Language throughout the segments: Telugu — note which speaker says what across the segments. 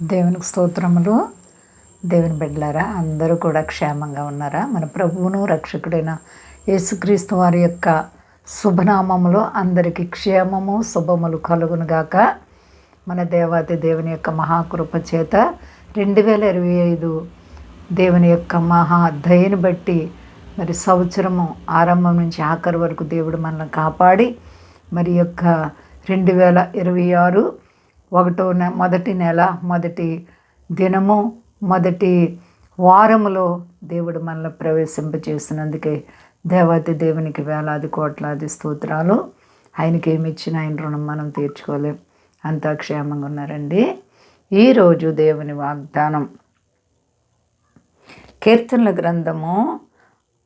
Speaker 1: దేవునికి స్తోత్రములు. దేవుని బిడ్డలారా అందరూ కూడా క్షేమంగా ఉన్నారా? మన ప్రభువును రక్షకుడైన యేసుక్రీస్తు వారి యొక్క శుభనామములో అందరికీ క్షేమము శుభములు కలుగునుగాక మన దేవాతి దేవుని యొక్క మహాకృప చేత రెండు వేల ఇరవై ఐదు దేవుని యొక్క మహా దయని బట్టి మరి సంవత్సరము ఆరంభం నుంచి ఆఖరి వరకు దేవుడు మనల్ని కాపాడి మరి యొక్క రెండు వేల ఇరవై ఆరు ఒకటో నె మొదటి నెల మొదటి దినము మొదటి వారములో దేవుడు మనల్ని ప్రవేశింపచేసినందుకే దేవాతి దేవునికి వేలాది కోట్లాది స్తోత్రాలు. ఆయనకి ఏమి ఇచ్చిన ఆయన రుణం మనం తీర్చుకోలేం. అంతా క్షేమంగా ఉన్నారండి. ఈరోజు దేవుని వాగ్దానం. కీర్తనల గ్రంథము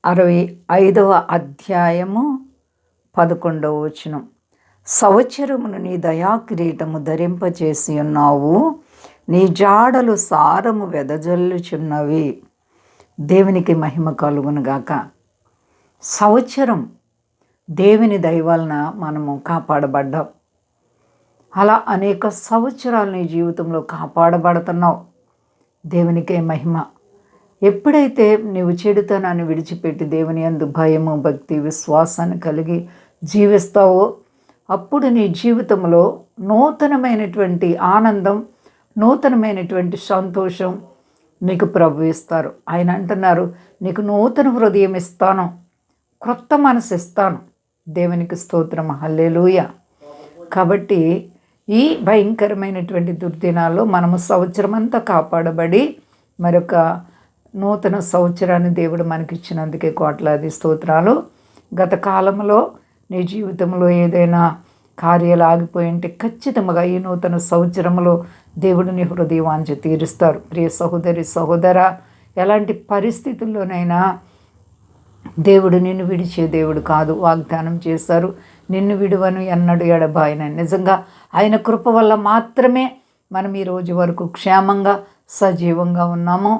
Speaker 1: అరవై ఐదవ అధ్యాయము పదకొండవ వచనం. సంవత్సరమును నీ దయాకిరీటము ధరింపచేసి ఉన్నావు. నీ జాడలు సారము వెదజల్లుచున్నవి. దేవునికి మహిమ కలుగునుగాక సంవత్సరం దేవుని దయవలన మనము కాపాడబడ్డాం. అలా అనేక సంవత్సరాలు నీ జీవితంలో కాపాడబడుతున్నావు. దేవునికే మహిమ. ఎప్పుడైతే నీవు చెడుతనాన్ని విడిచిపెట్టి దేవుని అందు భయము భక్తి విశ్వాసాన్ని కలిగి జీవిస్తావో అప్పుడు నీ జీవితంలో నూతనమైనటువంటి ఆనందం నూతనమైనటువంటి సంతోషం నీకు ప్రభు ఇస్తారు. ఆయన అంటున్నారు నీకు నూతన హృదయం ఇస్తాను క్రొత్త మనసు ఇస్తాను. దేవునికి స్తోత్రం. హల్లేలుయ. కాబట్టి ఈ భయంకరమైనటువంటి దుర్దినాల్లో మనము సంవత్సరం అంతా కాపాడబడి మరొక నూతన సంవత్సరాన్ని దేవుడు మనకిచ్చినందుకే కోట్లాది స్తోత్రాలు. గత కాలంలో నీ జీవితంలో ఏదైనా కార్యాలు ఆగిపోయి ఉంటే ఖచ్చితంగా ఈ నూతన సంవత్సరంలో దేవుడిని నీ హృదయవాంఛ తీరుస్తారు. ప్రియ సహోదరి సహోదర ఎలాంటి పరిస్థితుల్లోనైనా దేవుడు నిన్ను విడిచే దేవుడు కాదు. వాగ్దానం చేశారు. నిన్ను విడువను ఎన్నడు ఎడబాయన నిజంగా ఆయన కృప వల్ల మాత్రమే మనం ఈ రోజు వరకు క్షేమంగా సజీవంగా ఉన్నాము.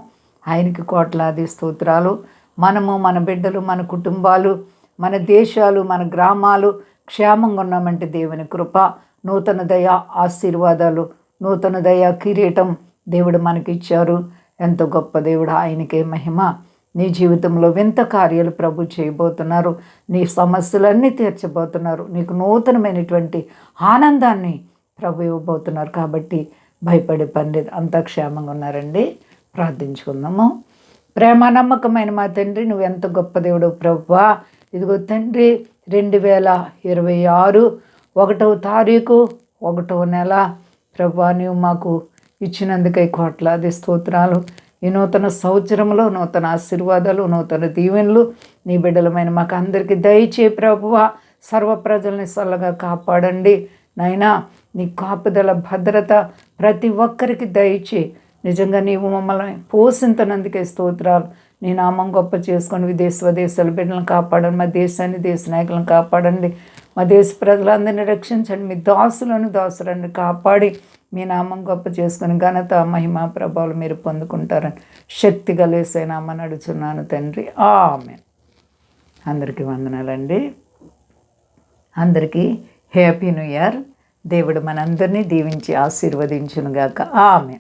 Speaker 1: ఆయనకి కోట్లాది స్తోత్రాలు. మనము మన బిడ్డలు మన కుటుంబాలు మన దేశాలు మన గ్రామాలు క్షేమంగా ఉన్నామంటే దేవుని కృప నూతన దయ ఆశీర్వాదాలు నూతన దయ కిరీటం దేవుడు మనకిచ్చారు. ఎంత గొప్ప దేవుడు ఆయనకే మహిమ. నీ జీవితంలో వింత కార్యాలు ప్రభు చేయబోతున్నారు. నీ సమస్యలన్నీ తీర్చబోతున్నారు. నీకు నూతనమైనటువంటి ఆనందాన్ని ప్రభు ఇవ్వబోతున్నారు. కాబట్టి భయపడే పని లేదు. అంతా క్షేమంగా ఉన్నారండి. ప్రార్థించుకుందాము. ప్రేమ నమ్మకమైన మా తండ్రి నువ్వు ఎంత గొప్ప దేవుడు ప్రభువా ఇదిగో తండ్రి రెండు వేల ఇరవై ఆరు ఒకటవ తారీఖు ఒకటవ నెల. ప్రభా నీవు మాకు ఇచ్చినందుకై కోట్లాది స్తోత్రాలు. ఈ నూతన సంవత్సరంలో నూతన ఆశీర్వాదాలు నూతన దీవెనలు నీ బిడ్డలమైన మాకు అందరికీ దయచే ప్రభువ. సర్వ ప్రజల్ని చల్లగా కాపాడండి. నైనా నీ కాపుదల భద్రత ప్రతి ఒక్కరికి దయచే నిజంగా నీవు మమ్మల్ని పోషింతనందుకే స్తోత్రాలు. నీ నామం గొప్ప చేసుకొని విదేశ స్వదేశాల బిడ్డలను కాపాడండి. మా దేశాన్ని దేశ నాయకులను కాపాడండి. మా దేశ ప్రజలందరినీ రక్షించండి. మీ దాసులను దాసులను కాపాడి మీ నామం గొప్ప చేసుకుని ఘనత మహిమ ప్రభావాలు మీరు పొందుకుంటారని శక్తి కలిసే నామని అడుచున్నాను తండ్రి. ఆమె అందరికీ వందనాలండి. అందరికీ హ్యాపీ న్యూ ఇయర్. దేవుడు మనందరినీ దీవించి ఆశీర్వదించునుగాక. ఆమె